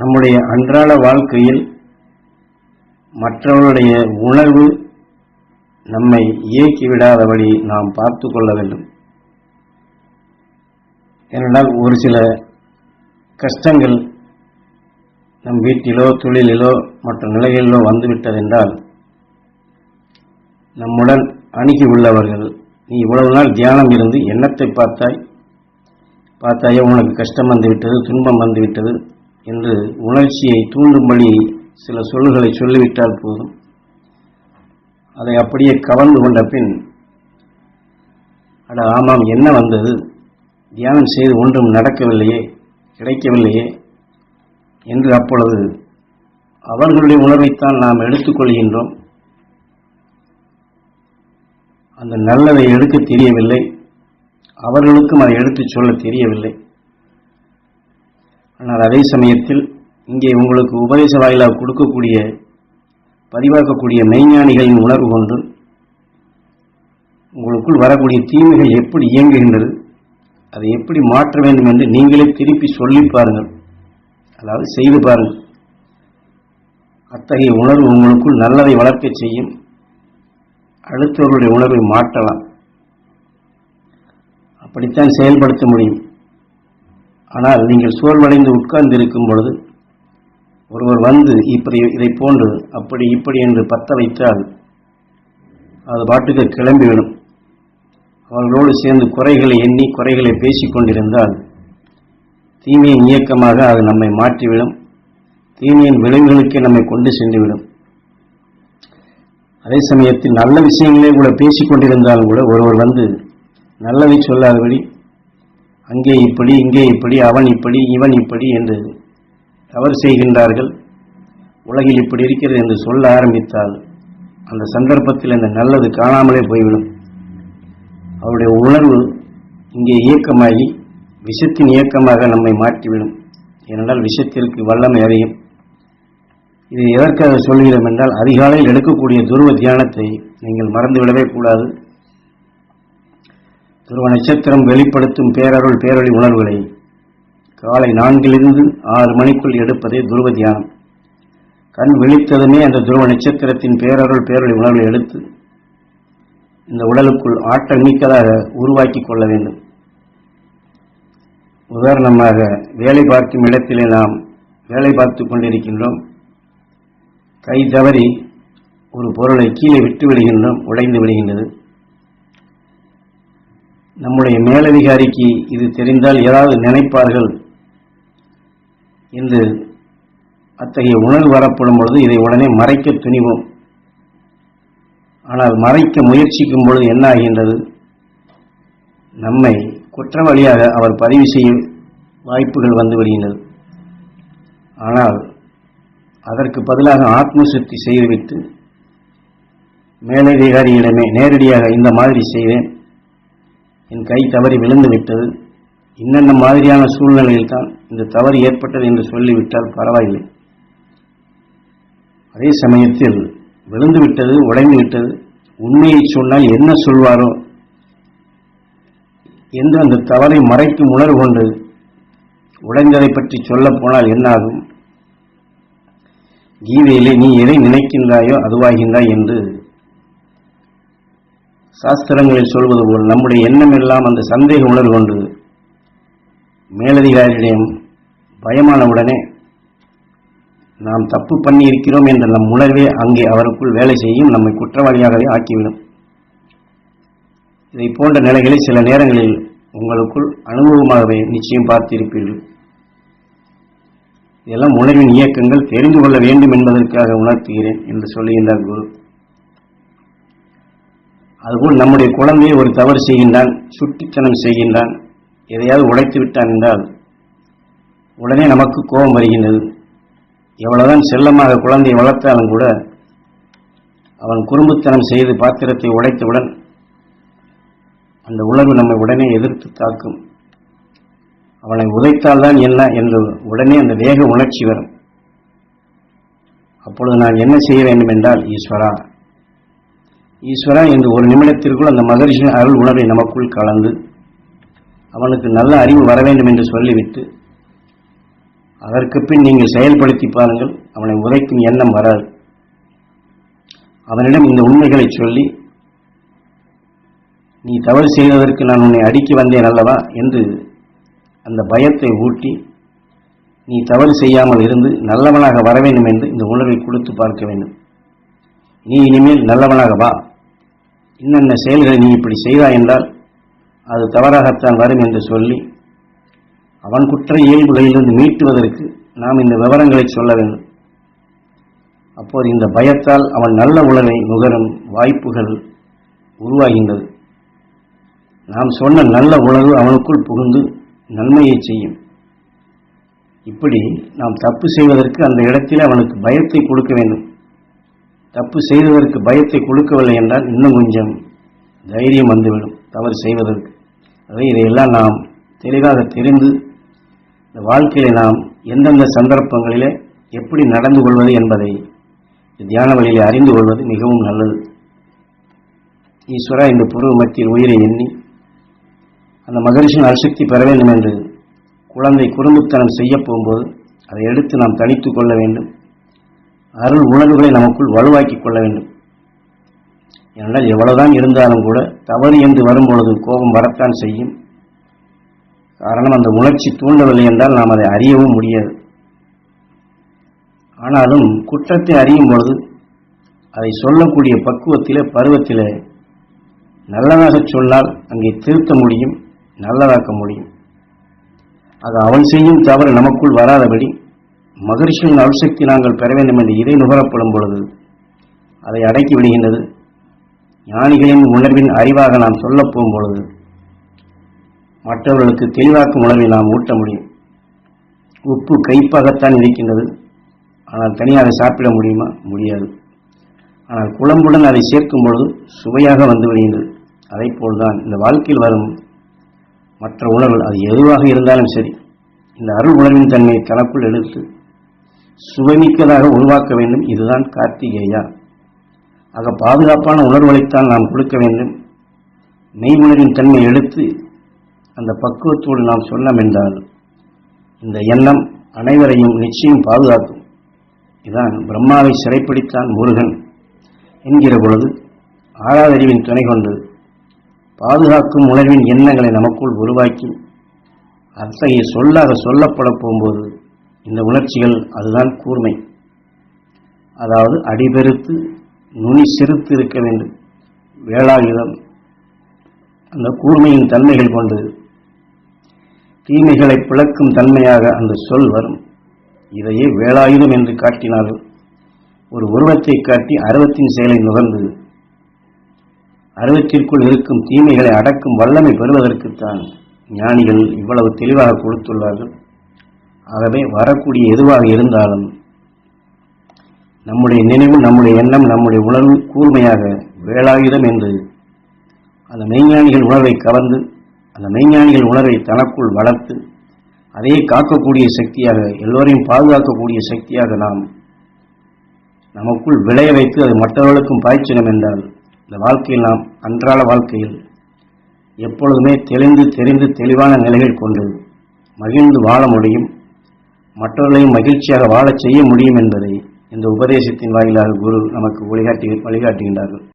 நம்முடைய அன்றாட வாழ்க்கையில் மற்றவர்களுடைய உணர்வு நம்மை இயக்கி விடாதபடி நாம் பார்த்து கொள்ள வேண்டும். ஏனென்றால் ஒரு சில கஷ்டங்கள் நம் வீட்டிலோ தொழிலிலோ மற்ற நிலைகளிலோ வந்துவிட்டதென்றால் நம்முடன் அணுகி உள்ளவர்கள் நீ இவ்வளவு நாள் தியானம் இருந்து எண்ணத்தை பார்த்தாய்? பார்த்தாயே உனக்கு கஷ்டம் வந்துவிட்டது துன்பம் வந்துவிட்டது? என்று உணர்ச்சியை தூண்டும்படி சில சொல்லுகளை சொல்லிவிட்டால் போதும். அதை அப்படியே கவர்ந்து கொண்ட பின் அட ஆமாம் என்ன வந்தது? தியானம் செய்து ஒன்றும் நடக்கவில்லையே கிடைக்கவில்லையே என்று அப்பொழுது அவர்களுடைய உணர்வைத்தான் நாம் எடுத்துக்கொள்கின்றோம் அந்த நல்லதை எடுக்க தெரியவில்லை. அவர்களுக்கும் அதை எடுத்துச் சொல்ல தெரியவில்லை. ஆனால் அதே சமயத்தில் இங்கே உங்களுக்கு உபதேச வாயிலாக கொடுக்கக்கூடிய பதிவாக்கக்கூடிய மெய்ஞானிகளின் உணர்வு கொண்டு உங்களுக்குள் வரக்கூடிய தீமைகள் எப்படி இயங்குகின்றது அதை எப்படி மாற்ற வேண்டும் என்று நீங்களே திருப்பி சொல்லி பாருங்கள். அதாவது செய்து பாருங்கள். அத்தகைய உணர்வு உங்களுக்குள் நல்லதை வளர்க்க செய்யும். அடுத்தவர்களுடைய உணர்வை மாற்றலாம். அப்படித்தான் செயல்படுத்த முடியும். ஆனால் நீங்கள் சோர்வடைந்து உட்கார்ந்து இருக்கும் பொழுது ஒருவர் வந்து இப்படி இதை போன்று அப்படி இப்படி என்று பத்த வைத்தால் அது பாட்டுக்கு கிளம்பிவிடும் அவர்களோடு சேர்ந்து குறைகளை எண்ணி குறைகளை பேசிக்கொண்டிருந்தால் தீமையின் இயக்கமாக அது நம்மை மாற்றிவிடும். தீமையின் விளைவுகளுக்கே நம்மை கொண்டு சென்றுவிடும். அதே சமயத்தில் நல்ல விஷயங்களே கூட பேசிக் கொண்டிருந்தாலும் கூட ஒருவர் வந்து நல்லதை சொல்லாதபடி அங்கே இப்படி இங்கே இப்படி அவன் இப்படி இவன் இப்படி என்று தவறு செய்கின்றார்கள். உலகில் இப்படி இருக்கிறது என்று சொல்ல ஆரம்பித்தால் அந்த சந்தர்ப்பத்தில் அந்த நல்லது காணாமலே போய்விடும். அவருடைய உணர்வு இங்கே இயக்கமாகி விஷத்தின் இயக்கமாக நம்மை மாற்றிவிடும். ஏனென்றால் விஷத்திற்கு வல்லமை அறியும். இது எதற்காக சொல்கிறோம் என்றால் அதிகாலையில் எடுக்கக்கூடிய துருவ தியானத்தை நீங்கள் மறந்துவிடவே கூடாது. துருவ நட்சத்திரம் வெளிப்படுத்தும் பேரருள் பேரொளி உணர்வுகளை காலை நான்கிலிருந்து ஆறு மணிக்குள் எடுப்பதே துருவ தியானம் கண் விழித்ததுமே அந்த துருவ நட்சத்திரத்தின் பேரருள் பேரொளி உணர்வை எடுத்து இந்த உடலுக்குள் ஆற்றல் மிக்கதாக உருவாக்கி கொள்ள வேண்டும். உதாரணமாக வேலை பார்க்கும் இடத்திலே நாம் வேலை பார்த்து கொண்டிருக்கின்றோம். கை தவறி ஒரு பொருளை கீழே விட்டு விடுகின்றோம் உடைந்து விடுகின்றது. நம்முடைய மேலதிகாரிக்கு இது தெரிந்தால் ஏதாவது நினைப்பார்கள் என்று அத்தகைய உணர்வு வரப்படும் பொழுது இதை உடனே மறைக்க துணிவோம். ஆனால் மறைக்க முயற்சிக்கும் பொழுது என்ன ஆகின்றது? நம்மை குற்றவாளியாக அவர் பதிவு செய்ய வாய்ப்புகள் வந்து வருகின்றது ஆனால் அதற்கு பதிலாக ஆத்மசுத்தி செய்துவிட்டு மேலதிகாரியிடமே நேரடியாக இந்த மாதிரி செய்தேன் என் கை தவறி விழுந்து விட்டது இன்னென்ன மாதிரியான சூழ்நிலையில் தான் இந்த தவறு ஏற்பட்டது என்று சொல்லிவிட்டால் பரவாயில்லை. அதே சமயத்தில் விழுந்து விட்டது உடைந்து விட்டது உண்மையை சொன்னால் என்ன சொல்வாரோ? என்று அந்த தவறை மறைக்கும் உணர்வு கொண்டு உடைந்ததை பற்றி சொல்லப் போனால் என்னாகும்? கீதையிலே நீ எதை நினைக்கின்றாயோ அதுவாகின்றாய் என்று சாஸ்திரங்களில் சொல்வது போல் நம்முடைய எண்ணம் எல்லாம் அந்த சந்தேக உணர்வு கொண்டு மேலதிகாரியிடம் பயமானவுடனே நாம் தப்பு பண்ணி இருக்கிறோம் என்ற நம் உணர்வே அங்கே அவருக்குள் வேலை செய்யும் நம்மை குற்றவாளியாகவே ஆக்கிவிடும். இதை போன்ற நிலைகளை சில நேரங்களில் உங்களுக்குள் அனுபவமாகவே நிச்சயம் பார்த்திருப்பீர்கள். இதெல்லாம் உணர்வின் இயக்கங்கள் தெரிந்து கொள்ள வேண்டும் என்பதற்காக உணர்த்துகிறேன் என்று சொல்லுகின்றார் குரு. அதுபோல் நம்முடைய குழந்தையை ஒரு தவறு செய்கின்றான் சுட்டித்தனம் செய்கின்றான் எதையாவது உடைத்து விட்டான் என்றால் உடனே நமக்கு கோபம் வருகின்றது. எவ்வளவுதான் செல்லமாக குழந்தையை வளர்த்தாலும் கூட அவன் குறும்புத்தனம் செய்து பாத்திரத்தை உடைத்தவுடன் அந்த உணர்வு நம்மை உடனே எதிர்த்து தாக்கும். அவனை உதைத்தால்தான் என்ன என்று உடனே அந்த வேக உணர்ச்சி வரும். அப்பொழுது நான் என்ன செய்ய வேண்டும் என்றால் ஈஸ்வரா ஈஸ்வரா என்று ஒரு நிமிடத்திற்குள் அந்த மகரிஷின் அருள் உணர்வை நமக்குள் கலந்து அவனுக்கு நல்ல அறிவு வர வேண்டும் என்று சொல்லிவிட்டு அதற்கு பின் நீங்கள் செயல்படுத்தி பாருங்கள் அவனை உதைக்கும் எண்ணம் வராது. அவனிடம் இந்த உண்மைகளை சொல்லி நீ தவறு செய்ததற்கு நான் உன்னை அடிக்க வந்தேன் அல்லவா? என்று அந்த பயத்தை ஊட்டி நீ தவறு செய்யாமல் இருந்து நல்லவனாக வர வேண்டும் என்று இந்த உணர்வை கொடுத்து பார்க்க வேண்டும். நீ இனிமேல் நல்லவனாக வா. இன்னென்ன செயல்களை நீ இப்படி செய்தாய் என்றால் அது தவறாகத்தான் வரும் என்று சொல்லி அவன் குற்ற இயல்புகளிலிருந்து மீட்டுவதற்கு நாம் இந்த விவரங்களை சொல்ல வேண்டும். அப்போது இந்த பயத்தால் அவன் நல்ல உணர்வை நுகரும் வாய்ப்புகள் உருவாகின்றது. நாம் சொன்ன நல்ல உணவு அவனுக்குள் புகுந்து நன்மையை செய்யும். இப்படி நாம் தப்பு செய்வதற்கு அந்த இடத்தில் அவனுக்கு பயத்தை கொடுக்க வேண்டும். தப்பு செய்வதற்கு பயத்தை கொடுக்கவில்லை என்றால் இன்னும் கொஞ்சம் தைரியம் வந்துவிடும் தவறு செய்வதற்கு. அதை இதையெல்லாம் நாம் தெளிவாக தெரிந்து இந்த வாழ்க்கையில நாம் எந்தெந்த சந்தர்ப்பங்களிலே எப்படி நடந்து கொள்வது என்பதை தியான வழியிலே அறிந்து கொள்வது மிகவும் நல்லது. ஈஸ்வரா இந்த புருவ மத்தியில் உயிரை எண்ணி அந்த மகரிஷின் அசக்தி பெற வேண்டும் என்று குழந்தை குறும்புத்தனம் செய்ய போகும்போது அதை எடுத்து நாம் தனித்துக் கொள்ள வேண்டும். அருள் உணர்வுகளை நமக்குள் வலுவாக்கிக் கொள்ள வேண்டும். ஏனென்றால் எவ்வளவுதான் இருந்தாலும் கூட தவறு என்று வரும்பொழுது கோபம் வரத்தான் செய்யும். காரணம் அந்த உணர்ச்சி தூண்டவில்லை என்றால் நாம் அதை அறியவும் முடியாது. ஆனாலும் குற்றத்தை அறியும் பொழுது அதை சொல்லக்கூடிய பக்குவத்திலே பருவத்திலே நல்லதாக சொன்னால் அங்கே திருத்த முடியும் நல்லதாக்க முடியும். அது அவன் செய்யும் தவறு நமக்குள் வராதபடி மகரிஷியின் அருசக்தி நாங்கள் பெற வேண்டும் என்று இதை நுகரப்படும் பொழுது அதை அடக்கி விடுகின்றது. ஞானிகளின் உணர்வின் அறிவாக நாம் சொல்லப் போகும் பொழுது மற்றவர்களுக்கு தெளிவாக்கும் உணர்வை நாம் ஊட்ட முடியும். உப்பு கைப்பாகத்தான் இருக்கின்றது. ஆனால் தனியாக சாப்பிட முடியுமா? முடியாது. ஆனால் குழம்புடன் அதை சேர்க்கும் பொழுது சுவையாக வந்து விடுகின்றது. அதை போல்தான் இந்த வாழ்க்கையில் வரும் மற்ற உணர்வுகள் அது எதுவாக இருந்தாலும் சரி இந்த அருள் உணர்வின் தன்மையை தனக்குள் எடுத்து சுவைமிக்கதாக உருவாக்க வேண்டும். இதுதான் கார்த்திகேயா. ஆக பாதுகாப்பான உணர்வுகளைத்தான் நாம் கொடுக்க வேண்டும். மெய் உணர்வின் தன்மை எடுத்து அந்த பக்குவத்தோடு நாம் சொன்னோம் என்றால் இந்த எண்ணம் அனைவரையும் நிச்சயம் பாதுகாக்கும். இதான் பிரம்மாவை சிறைப்பிடித்தான் முருகன் என்கிற பொழுது ஆறாதறிவின் துணை கொண்டு பாதுகாக்கும் உணர்வின் எண்ணங்களை நமக்குள் உருவாக்கி அத்தகைய சொல்லாக சொல்லப்பட போகும்போது இந்த உணர்ச்சிகள் அதுதான் கூர்மை. அதாவது அடிபெருத்து நுனி சிறுத்து இருக்க வேண்டும். வேளாயுதம் அந்த கூர்மையின் தன்மைகள் கொண்டு தீமைகளை பிளக்கும் தன்மையாக அந்த சொல் வரும். இதையே வேளாயுதம் என்று காட்டினார்கள். ஒரு உருவத்தை காட்டி அருவத்தின் செயலை நுகர்ந்து அருவத்திற்குள் இருக்கும் தீமைகளை அடக்கும் வல்லமை பெறுவதற்குத்தான் ஞானிகள் இவ்வளவு தெளிவாக கொடுத்துள்ளார்கள். ஆகவே வரக்கூடிய எதுவாக இருந்தாலும் நம்முடைய நினைவு நம்முடைய எண்ணம் நம்முடைய உணர்வு கூர்மையாக வேளாயுதம் என்று அந்த மெய்ஞானிகள் உணர்வை கவர்ந்து அந்த மெய்ஞானிகள் உணர்வை தனக்குள் வளர்த்து அதையே காக்கக்கூடிய சக்தியாக எல்லோரையும் பாதுகாக்கக்கூடிய சக்தியாக நாம் நமக்குள் விளைய வைத்து அது மற்றவர்களுக்கும் பாய்ச்சினம் என்றால் இந்த வாழ்க்கையில் நாம் அன்றாட வாழ்க்கையில் எப்பொழுதுமே தெளிந்து தெரிந்து தெளிவான நிலைகள் கொண்டு மகிழ்ந்து வாழ முடியும். மற்றவர்களையும் மகிழ்ச்சியாக வாழச் செய்ய முடியும் என்பதை இந்த உபதேசத்தின் வாயிலாக குரு நமக்கு வழிகாட்டி வழிகாட்டுகின்றார்கள்.